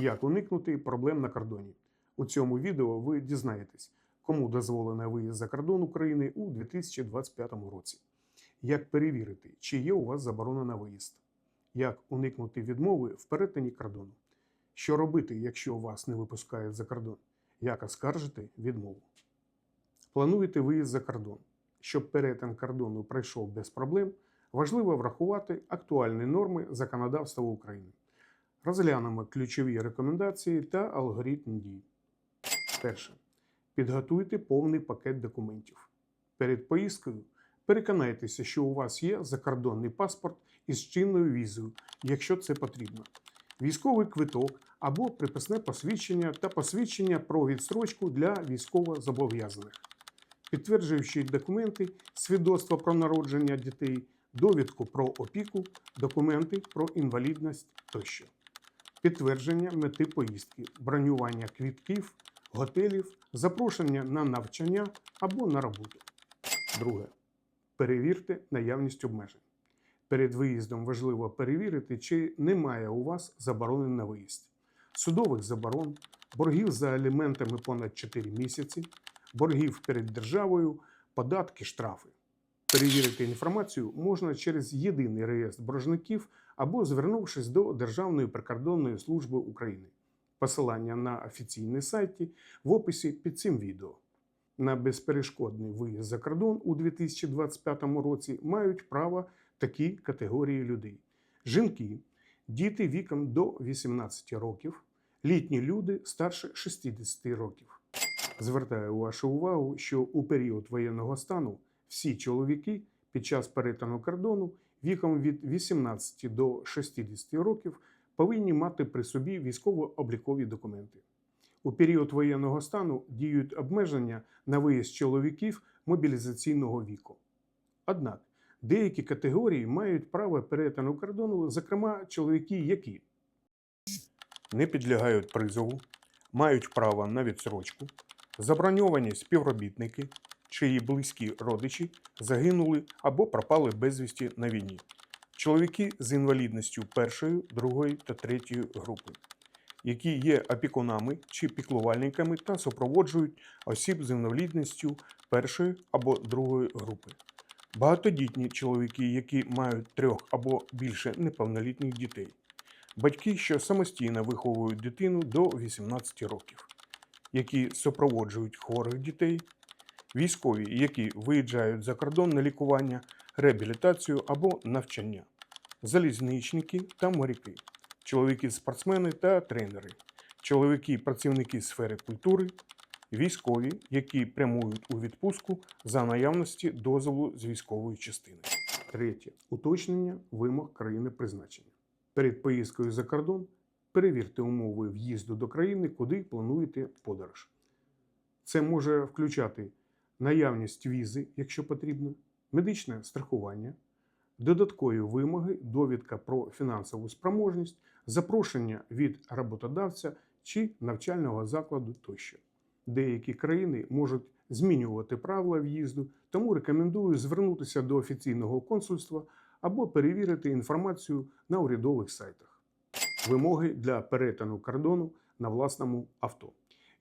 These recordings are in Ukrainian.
Як уникнути проблем на кордоні? У цьому відео ви дізнаєтесь, кому дозволено виїзд за кордон України у 2025 році, як перевірити, чи є у вас заборона на виїзд, як уникнути відмови в перетині кордону, що робити, якщо вас не випускають за кордон, як оскаржити відмову. Плануєте виїзд за кордон. Щоб перетин кордону пройшов без проблем, важливо врахувати актуальні норми законодавства України. Розглянемо ключові рекомендації та алгоритм дій. Перше. Підготуйте повний пакет документів. Перед поїздкою переконайтеся, що у вас є закордонний паспорт із чинною візою, якщо це потрібно, військовий квиток або приписне посвідчення та посвідчення про відстрочку для військовозобов'язаних, підтверджуючі документи, свідоцтво про народження дітей, довідку про опіку, документи про інвалідність тощо підтвердження мети поїздки, бронювання квітків, готелів, запрошення на навчання або на роботу. Друге. Перевірте наявність обмежень. Перед виїздом важливо перевірити, чи немає у вас заборони на виїзд, судових заборон, боргів за аліментами понад 4 місяці, боргів перед державою, податки, штрафи. Перевірити інформацію можна через єдиний реєстр боржників або звернувшись до Державної прикордонної служби України. Посилання на офіційний сайті в описі під цим відео. На безперешкодний виїзд за кордон у 2025 році мають право такі категорії людей: жінки, діти віком до 18 років, літні люди старше 60 років. Звертаю вашу увагу, що у період воєнного стану всі чоловіки під час перетину кордону віком від 18 до 60 років повинні мати при собі військово-облікові документи. У період воєнного стану діють обмеження на виїзд чоловіків мобілізаційного віку. Однак деякі категорії мають право перетину кордону, зокрема чоловіки, які не підлягають призову, мають право на відсрочку, заброньовані співробітники, чиї близькі родичі загинули або пропали безвісті на війні, чоловіки з інвалідністю першої, другої та третьої групи, які є опікунами чи піклувальниками та супроводжують осіб з інвалідністю першої або другої групи. Багатодітні чоловіки, які мають трьох або більше неповнолітніх дітей, батьки, що самостійно виховують дитину до 18 років, які супроводжують хворих дітей, військові, які виїжджають за кордон на лікування, реабілітацію або навчання, залізничники та моряки, чоловіки-спортсмени та тренери, чоловіки-працівники сфери культури, військові, які прямують у відпустку за наявності дозволу з військової частини. Третє. Уточнення вимог країни призначення. Перед поїздкою за кордон перевірте умови в'їзду до країни, куди плануєте подорож. Це може включати наявність візи, якщо потрібно, медичне страхування, додаткові вимоги, довідка про фінансову спроможність, запрошення від роботодавця чи навчального закладу тощо. Деякі країни можуть змінювати правила в'їзду, тому рекомендую звернутися до офіційного консульства або перевірити інформацію на урядових сайтах. Вимоги для перетину кордону на власному авто.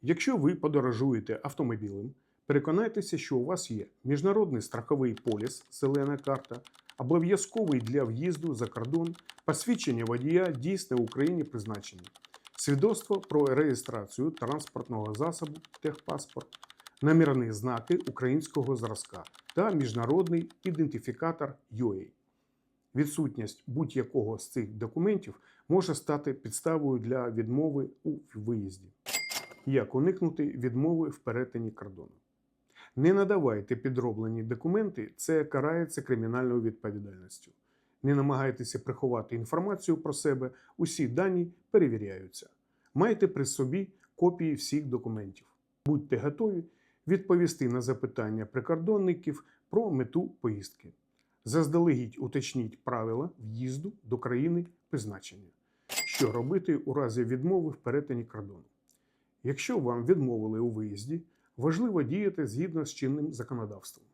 Якщо ви подорожуєте автомобілем, переконайтеся, що у вас є міжнародний страховий поліс, зелена карта, обов'язковий для в'їзду за кордон, посвідчення водія дійсне в Україні призначення, свідоцтво про реєстрацію транспортного засобу, техпаспорт, номерні знаки українського зразка та міжнародний ідентифікатор UA. Відсутність будь-якого з цих документів може стати підставою для відмови у виїзді. Як уникнути відмови в перетині кордону? Не надавайте підроблені документи, це карається кримінальною відповідальністю. Не намагайтеся приховати інформацію про себе, усі дані перевіряються. Майте при собі копії всіх документів. Будьте готові відповісти на запитання прикордонників про мету поїздки. Заздалегідь уточніть правила в'їзду до країни призначення. Що робити у разі відмови в перетині кордону? Якщо вам відмовили у виїзді, важливо діяти згідно з чинним законодавством.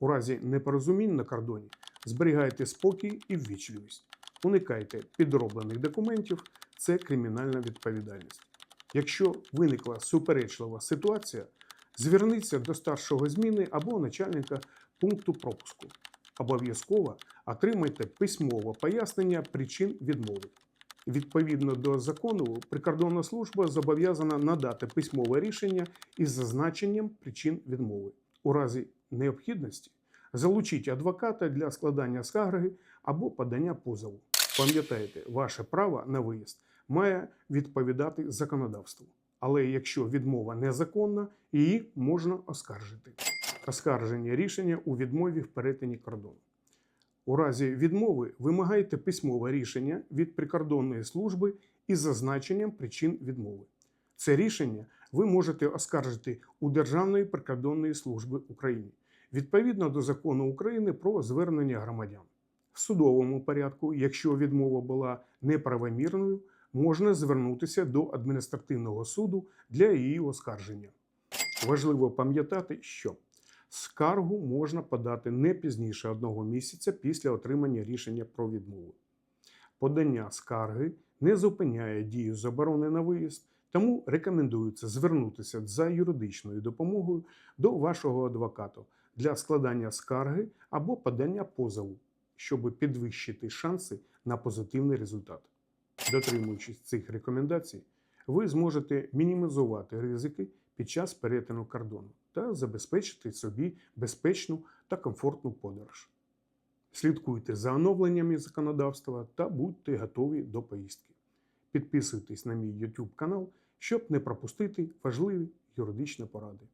У разі непорозумінь на кордоні зберігайте спокій і ввічливість, уникайте підроблених документів це кримінальна відповідальність. Якщо виникла суперечлива ситуація, зверніться до старшого зміни або начальника пункту пропуску. Обов'язково отримайте письмове пояснення причин відмови. Відповідно до закону, прикордонна служба зобов'язана надати письмове рішення із зазначенням причин відмови. У разі необхідності залучіть адвоката для складання скарги або подання позову. Пам'ятайте, ваше право на виїзд має відповідати законодавству. Але якщо відмова незаконна, її можна оскаржити. Оскарження рішення у відмові в перетині кордону. У разі відмови вимагайте письмове рішення від прикордонної служби із зазначенням причин відмови. Це рішення ви можете оскаржити у Державної прикордонної служби України відповідно до закону України про звернення громадян. В судовому порядку, якщо відмова була неправомірною, можна звернутися до адміністративного суду для її оскарження. Важливо пам'ятати, що скаргу можна подати не пізніше одного місяця після отримання рішення про відмову. Подання скарги не зупиняє дію заборони на виїзд, тому рекомендується звернутися за юридичною допомогою до вашого адвоката для складання скарги або подання позову, щоб підвищити шанси на позитивний результат. Дотримуючись цих рекомендацій, ви зможете мінімізувати ризики під час перетину кордону та забезпечити собі безпечну та комфортну подорож. Слідкуйте за оновленнями законодавства та будьте готові до поїздки. Підписуйтесь на мій YouTube канал, щоб не пропустити важливі юридичні поради.